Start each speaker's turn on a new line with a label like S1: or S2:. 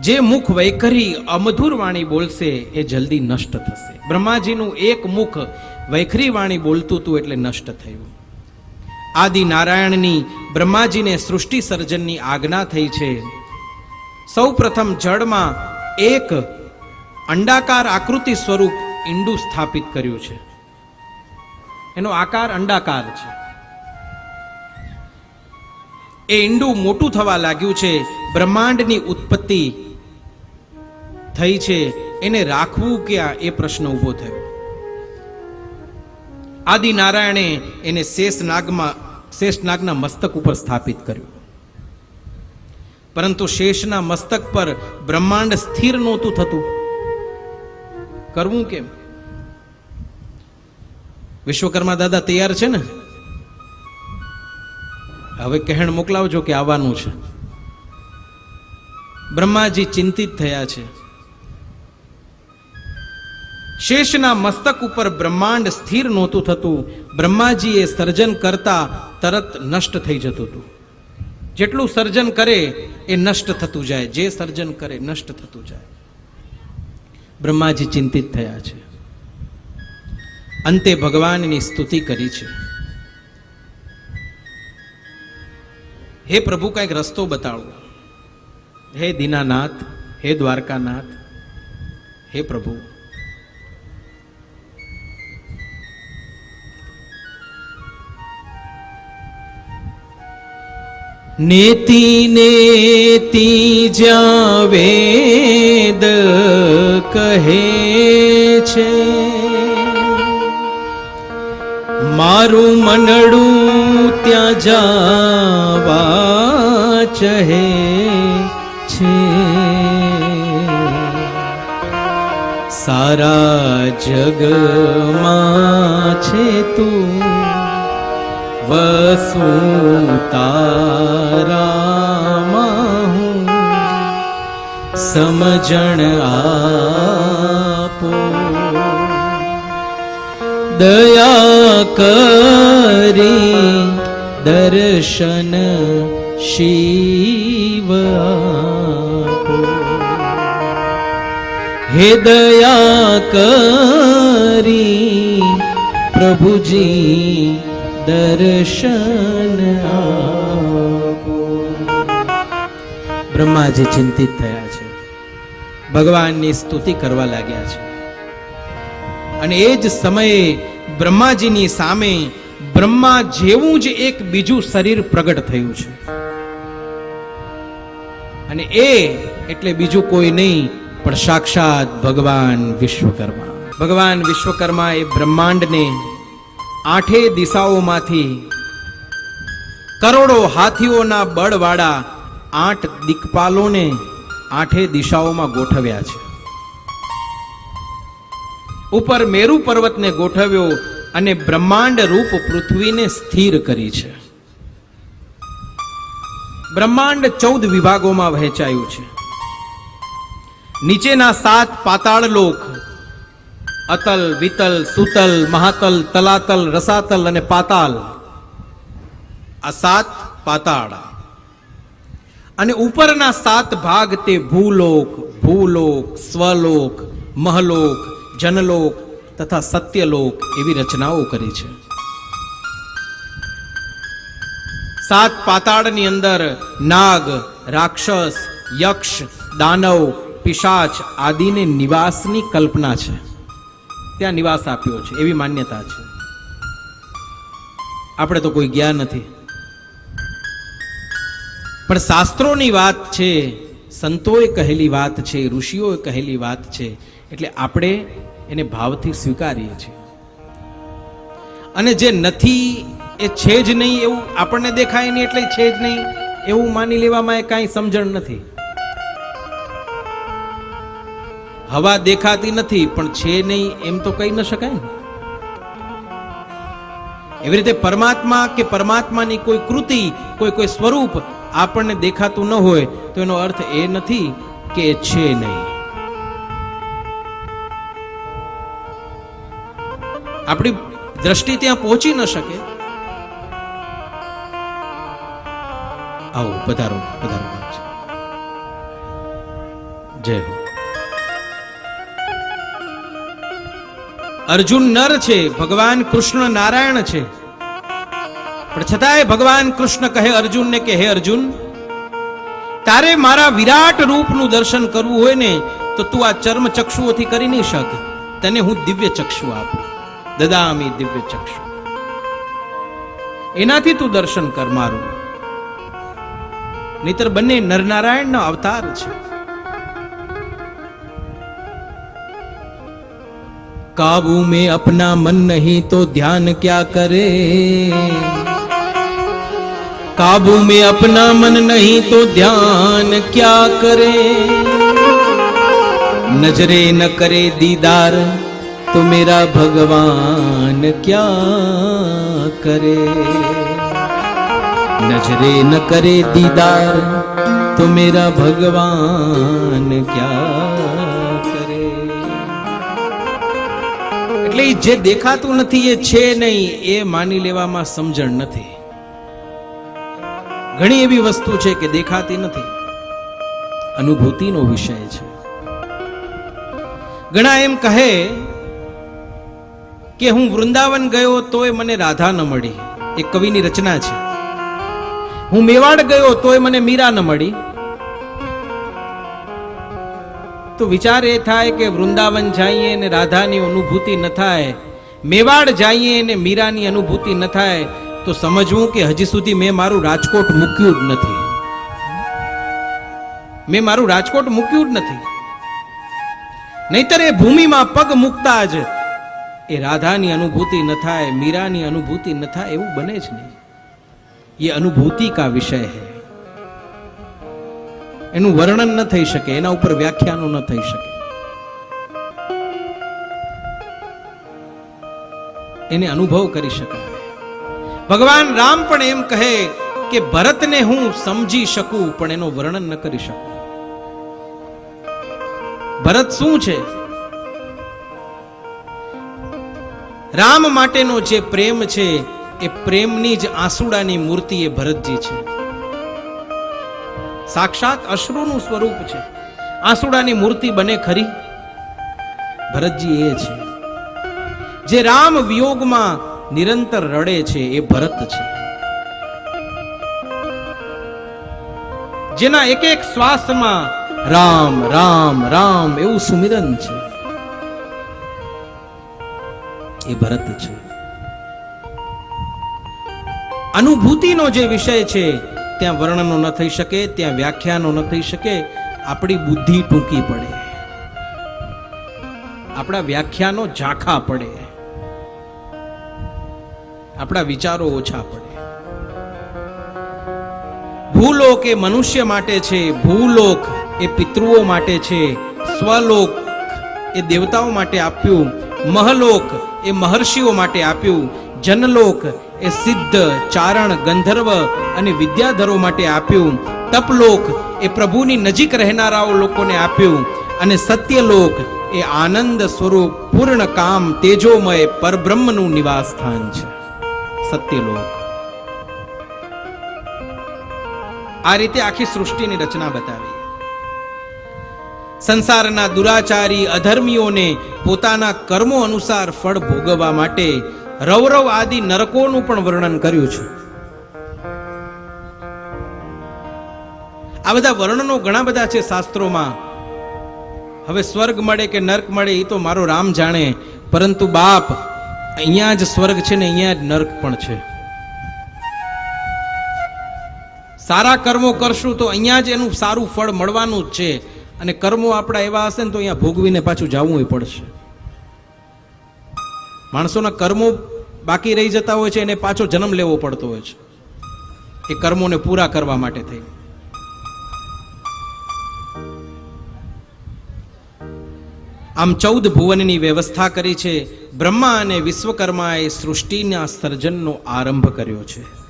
S1: જે મુખ વૈખરી અમધુર વાણી બોલશે, એ જલ્દી નષ્ટ થશે. બ્રહ્માજીનું એક મુખ વૈખરી વાણી બોલતું હતું એટલે નષ્ટ થયું. આદિ નારાયણની બ્રહ્માજીને સૃષ્ટિ સર્જનની આજ્ઞા થઈ છે સૌ પ્રથમ જળમાં એક અંડાકાર આકૃતિ સ્વરૂપ ઈંડું સ્થાપિત કર્યું છે. એનો આકાર અંડાકાર છે. એ ઈંડું મોટું થવા લાગ્યું છે, બ્રહ્માંડની ઉત્પત્તિ થઈ છે, એને રાખવું ક્યાં એ પ્રશ્ન ઊભો થયો? આદિ નારાયણે એને શેષ નાગના મસ્તક ઉપર સ્થાપિત કર્યું. પરંતુ શેષના મસ્તક પર બ્રહ્માંડ સ્થિર નહોતું થતું. કરવું કેમ? વિશ્વકર્મા દાદા તૈયાર છે ને? હવે કહેણ મોકલાવજો કે આવવાનું છે. બ્રહ્માજી ચિંતિત થયા છે. શેષના મસ્તક ઉપર બ્રહ્માંડ સ્થિર નહોતું થતું. બ્રહ્માજીએ સર્જન કરતા તરત નષ્ટ થઈ જતું હતું. જેટલું સર્જન કરે એ નષ્ટ થતું જાય. જે સર્જન કરે નષ્ટ થતું જાય. બ્રહ્માજી ચિંતિત થયા છે. અંતે ભગવાનની સ્તુતિ કરી છે. હે પ્રભુ, કંઈક રસ્તો બતાવો. હે દીનાનાથ, હે દ્વારકાનાથ, હે પ્રભુ. નેતિ નેતિ જ્યાં વેદ કહે છે, મારું મનડું ત્યાં જાવા ચહે છે. સારા જગમાં છે તું. વસુ તારામાં હું સમજણ આપો દયા કરી દર્શન શિવ હે દયા કરી પ્રભુજી દર્શન આપો. બ્રહ્માજી ચિંતિત થયા છે. ભગવાનની સ્તુતિ કરવા લાગ્યા છે. અને એ જ સમયે બ્રહ્માજીની સામે બ્રહ્મા જેવું જ એક બીજું શરીર પ્રગટ થયું છે. અને એ એટલે બીજું કોઈ નહીં, પણ સાક્ષાત ભગવાન વિશ્વકર્મા. ભગવાન વિશ્વકર્મા એ બ્રહ્માંડને આઠે દિશાઓમાંથી. કરોડો હાથીઓના બળવાળા આઠ દિકપાલોને આઠે દિશાઓમાં ગોઠવ્યા છે. ઉપર મેરુ પર્વતને ગોઠવ્યો અને બ્રહ્માંડ રૂપ પૃથ્વીને સ્થિર કરી છે. બ્રહ્માંડ ચૌદ વિભાગોમાં વહેંચાયું છે. નીચેના સાત પાતાળ લોક અતલ, વિતલ, સુતલ, મહાતલ, તલાતલ, રસાતલ અને પાતાલ. આ સાત પાતાળ. અને ઉપરના સાત ભાગ તે ભૂલોક ભૂલોક, સ્વલોક, મહલોક, જનલોક તથા સત્યલોક એવી રચનાઓ કરી છે. સાત પાતાળની અંદર નાગ, રાક્ષસ, યક્ષ, દાનવ, પિશાચ આદિને નિવાસની કલ્પના છે. ત્યાં નિવાસ આપ્યો છે, એવી માન્યતા છે. આપણે તો કોઈ ગયા નથી. પણ શાસ્ત્રોની વાત છે, સંતોએ કહેલી વાત છે, ઋષિઓએ કહેલી વાત છે, એટલે આપણે એને ભાવથી સ્વીકારીએ છીએ. અને જે નથી, એ છે જ નહીં એવું આપણને દેખાય નહીં, એટલે છે જ નહીં, એવું માની લેવામાં એ કાંઈ સમજણ નથી. હવા દેખાતી નથી, પણ છે નહીં એમ તો કહી ન શકાય એવી રીતે પરમાત્મા કે પરમાત્માની કોઈ કૃતિ, કોઈ કોઈ સ્વરૂપ આપણને દેખાતું ન હોય, તો એનો અર્થ એ નથી કે છે નહીં. આપણી દ્રષ્ટિ ત્યાં પહોંચી ન શકે. આવો, પધારો પધારો જય હો. અર્જુન નર છે, ભગવાન કૃષ્ણ નારાયણ છે. પણ છતાંય ભગવાન કૃષ્ણ કહે અર્જુનને કે, હે અર્જુન, તારે મારા વિરાટ રૂપનું દર્શન કરવું હોય ને, તો તું આ ચર્મ ચક્ષુઓથી કરી નહીં શક. તને હું દિવ્ય ચક્ષુ આપું. દદામી દિવ્ય ચક્ષુ. એનાથી તું દર્શન કર મારું. નહીતર બંને નરનારાયણનો અવતાર છે. काबू में अपना मन नहीं तो ध्यान क्या करे? काबू में अपना मन नहीं तो ध्यान क्या करे? नजरे न करे दीदार तो मेरा भगवान क्या करे? नजरे न करे दीदार तो मेरा भगवान क्या એટલે જે દેખાતું નથી, એ છે નહીં, એ માની લેવામાં સમજણ નથી. ઘણી એવી વસ્તુ છે કે દેખાતી નથી. અનુભૂતિનો વિષય છે. ઘણા એમ કહે કે હું વૃંદાવન ગયો તોય મને રાધા ન મળી. એ કવિની રચના છે. હું મેવાડ ગયો તોય મને મીરા ન મળી. તો વિચાર એ થાય કે વૃંદાવન જઈએ ને રાધાની અનુભૂતિ ન થાય, મેવાડ જઈએ ને મીરાની અનુભૂતિ ન થાય, તો સમજવું કે હજી સુધી મેં મારું રાજકોટ મૂક્યું જ નથી. મેં મારું રાજકોટ મૂક્યું જ નથી. નહીતર એ ભૂમિમાં પગ મૂકતા જ એ રાધાની અનુભૂતિ ન થાય, મીરાની અનુભૂતિ ન થાય, એવું બને જ નહીં. એ અનુભૂતિ કા વિષય હૈ? એનું વર્ણન ન થઈ શકે, એના ઉપર વ્યાખ્યાનો ન થઈ શકે. એને અનુભવ કરી શકાય ભગવાન રામ પણ એમ કહે કે ભરતને હું સમજી શકું, પણ એનો વર્ણન ન કરી શકું. ભરત શું છે? રામ માટેનો જે પ્રેમ છે, એ પ્રેમની જ આંસુડાની મૂર્તિ એ ભરતજી છે. સાક્ષાત અશ્રુનું સ્વરૂપ છે. આંસુડાની મૂર્તિ બને ખરી. ભરતજી એ છે. જે રામ વિયોગમાં નિરંતર રડે છે એ ભરત છે. જેના એક એક શ્વાસમાં રામ રામ રામ એવું સુમિરન છે. એ ભરત છે. અનુભૂતિનો જે વિષય છે ત્યાં વર્ણનો ન થઈ શકે, ત્યાં વ્યાખ્યાનો ન થઈ શકે, આપણી બુદ્ધિ ટૂંકી પડે. આપણા વ્યાખ્યાનો ઝાંખા પડે. આપણા વિચારો ઓછા પડે. ભૂલોક એ મનુષ્ય માટે છે, ભૂલોક એ પિતૃઓ માટે છે, સ્વલોક એ દેવતાઓ માટે આપ્યું, મહલોક એ મહર્ષિઓ માટે આપ્યું, જનલોક એ સિદ્ધ ચારણ ગંધર્વ અને વિદ્યાધરો માટે આપ્યું. તપલોક એ પ્રભુની નજીક રહેનારાઓ લોકોને આપ્યું અને સત્યલોક એ આનંદ સ્વરૂપ પૂર્ણ કામ તેજોમય પરબ્રહ્મનું નિવાસ સ્થાન છે. સત્યલોક. આ રીતે આખી સૃષ્ટિની રચના બતાવી. સંસારના દુરાચારી અધર્મીઓને પોતાના કર્મો અનુસાર ફળ ભોગવવા માટે રૌરવ આદિ નરકોનું પણ વર્ણન કર્યું છે. આ બધા વર્ણનો ઘણા બધા છે શાસ્ત્રોમાં. હવે સ્વર્ગ મળે કે નર્ક મળે એ તો મારો રામ જાણે, પરંતુ બાપ, અહીંયા જ સ્વર્ગ છે ને અહીંયા જ નર્ક પણ છે. સારા કર્મો કરશું તો અહીંયા જ એનું સારું ફળ મળવાનું જ છે. અને કર્મો આપણા એવા હશે ને તો અહીંયા ભોગવીને પાછું જવું પડશે. માણસોના કર્મો બાકી રહી જતા હોય છે, એને પાછો જન્મ લેવો પડતો હોય છે. એ કર્મોને પૂરા કરવા માટે થઈ. આમ ચૌદ ભુવનની વ્યવસ્થા કરી છે. બ્રહ્મા અને વિશ્વકર્માએ સૃષ્ટિના સર્જનનો આરંભ કર્યો છે.